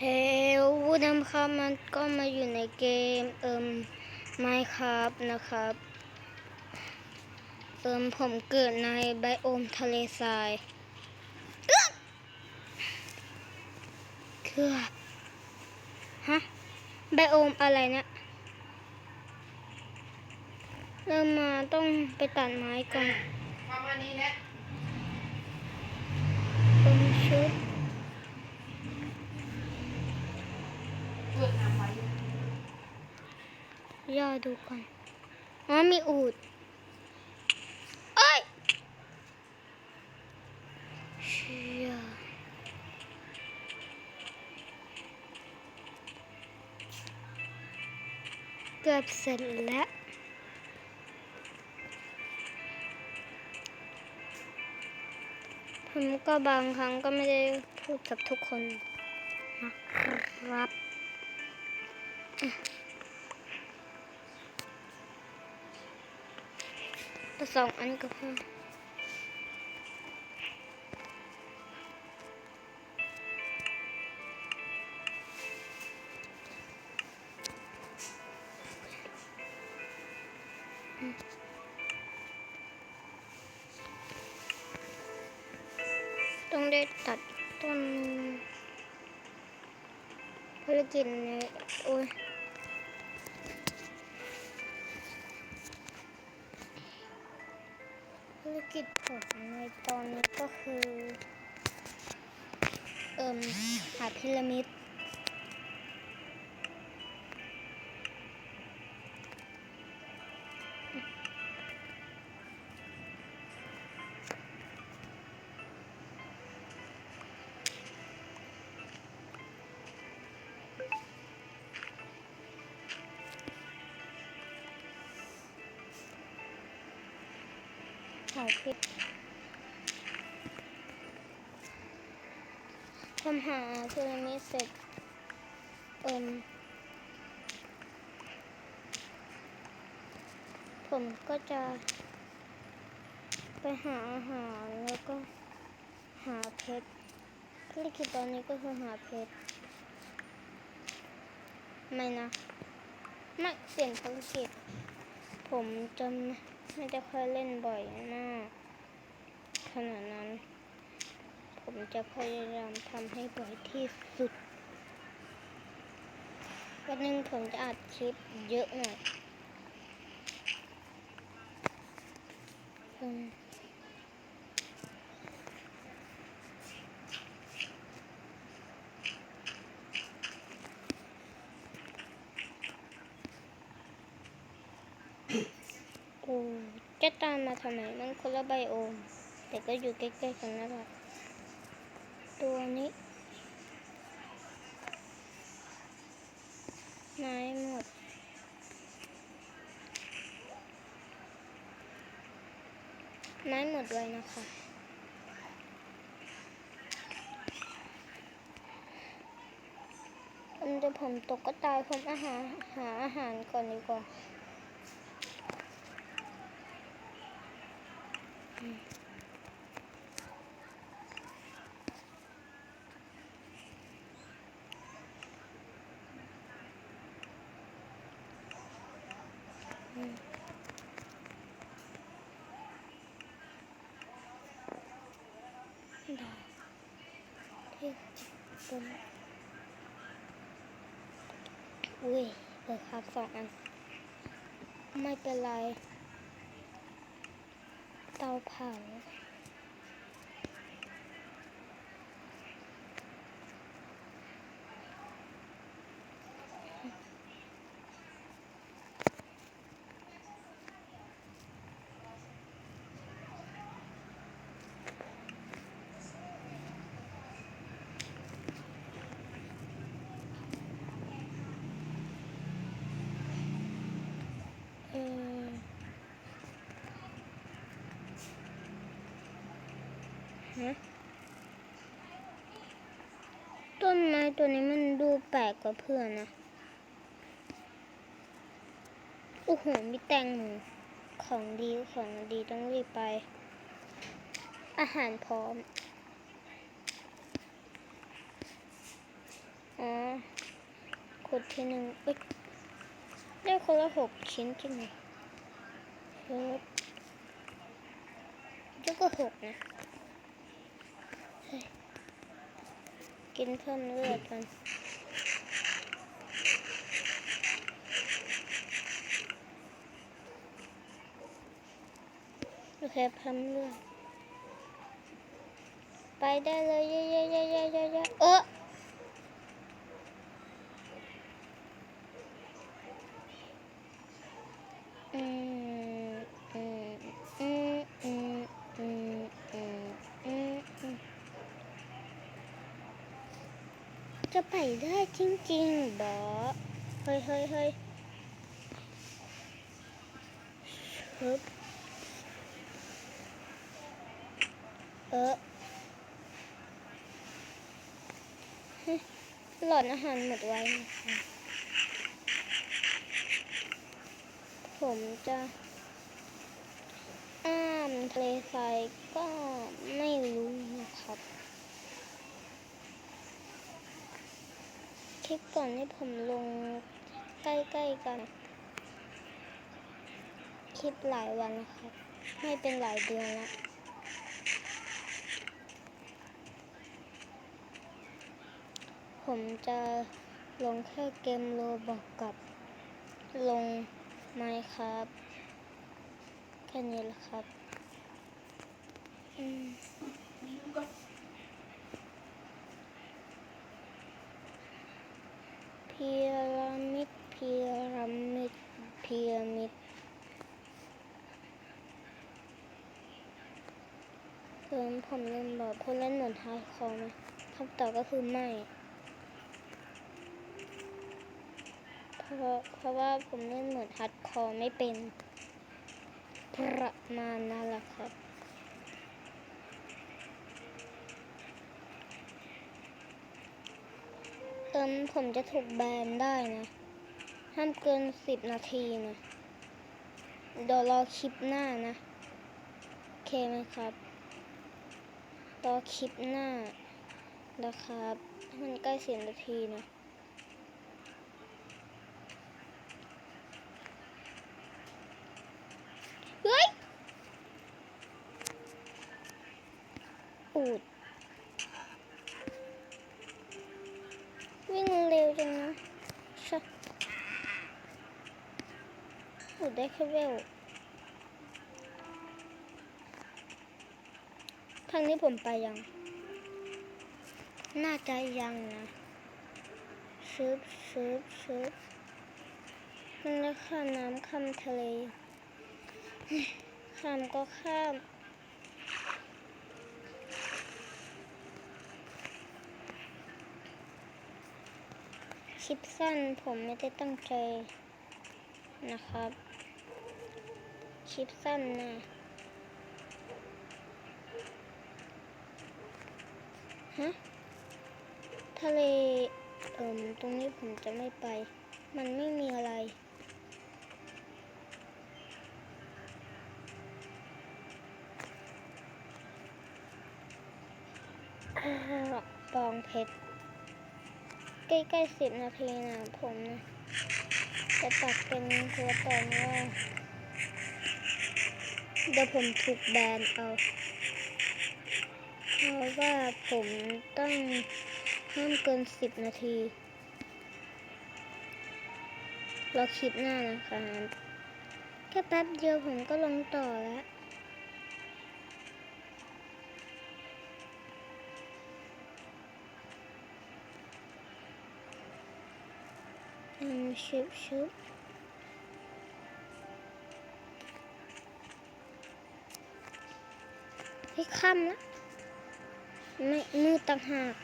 เอลวูดนะครับมันก็มาอยู่ในเกม เอิมไมครับนะครับ เอิมผมเกิดในไบโอมทะเลทรายอึ๊กคือฮะ ไบโอมอะไรเนี่ยเริ่มมาต้องไปตัดไม้ก่อนประมาณนี้แหละเป็นชุด เปิดน้ำไว้ ย่อดูก่อนอ๋อมีอูดเอ้ยเชี่ยเกือบเสร็จแล้วผมก็บางครั้งก็ไม่ได้พูดกับทุกคนนะครับ สองอันก็พอต้องได้ตัดต้นหนึ่งภารกิจในโอ้ย กิจผมในตอนนี้ก็คือ เอิ่มหาพีระมิด หาพิษทำหาพีระมิดเสร็จเอิมผมก็จะ ไปหาอาหารแล้วก็หาเพชรภารกิจตอนนี้ก็คือหาเพชรไม่นะไม่เปลี่ยนภารกิจผมจะ ไม่ได้ค่อยเล่นบ่อยมาก ขนาดนั้น ผมจะพยายามทำให้บ่อยที่สุด วันหนึ่งผมจะอัดคลิปเยอะหน่อยอืมโอ้ จะตามมาทำไมมันคนละไบโอม แต่ก็อยู่ใกล้ๆกันนั่นแหละตัวนี้ไม้หมดไม้หมดไว้นะคะอันเดี๋ยวผมตกก็ตายผมอาหารหาอาหารก่อนดีกว่า บนอุ้ยเปิดครับสองอัน ไม่เป็นไร เตาเผา ฮะต้นไม้ตัวนี้มันดูแปลกกว่าเพื่อนนะ โอ้โห มีแตงโมของดีของดีต้องรีบไป อาหารพร้อม อ๋อขุดทีหนึ่งเอ้ยได้คนละหกชิ้นจริงไหมครับเจ้าก็หกนะ กินเพิ่มเลือดกันโอเคเพิ่มเลือดไปได้เลยเยอะๆๆๆๆเออมอืมอืมอืมอืมอืมอืมอืม จะไปได้จริงๆบอเฮ้ยเฮ้ยเฮ้ยฮึบเออหลอดอาหารหมดไว้นะคะผมจะอ้ามทะเลทรายก็ไม่รู้นะครับ คลิปก่อนที่ผมลงใกล้ๆกัน คลิปหลายวันนะครับ ไม่เป็นหลายเดือนละผมจะลงแค่เกมโลบอกกับลงไมครับ แค่นี้แหละครับ อืม นี่ก็ พีระมิดพีระมิดพีระมิดเพิ่มผมเล่นบอกผู้เล่นเหมือนฮาร์ดคอร์ไหมคำตอบก็คือไม่ เพราะเพราะว่าผมเล่นเหมือนฮาร์ดคอร์ไม่เป็น ประมาณนั้นแหละครับ เติมผมจะถูกแบนได้นะ ห้ามเกินสิบนาทีนะ เดี๋ยวรอคลิปหน้านะโอเคไหมครับ รอคลิปหน้านะครับมันใกล้สิบนาทีนะเฮ้ยอูด วิ่งเร็วจังนะชะ อูดได้แค่เวลทางนี้ผมไปยัง น่าจะยังนะซึบซึบซึบมันจะข้ามน้ำข้ามทะเล ข้ามก็ข้ามคลิปสั้นผมไม่ได้ตั้งใจนะครับ คลิปสั้นนะฮะทะเลเอิมตรงนี้ผมจะไม่ไป มันไม่มีอะไรอ่าปองเพชร ใกล้ๆสิบนาทีนะผมนะ จะตัดเป็นตัวตอนว่า เดี๋ยวผมถูกแบนเอาเพราะว่าผมต้องห้ามเกินสิบนาทีรอคลิปหน้านะคะแค่แป๊บเดียวผมก็ลงต่อแล้วชุบชุบ ให้ค่ำนะไม่มืดต่างหาก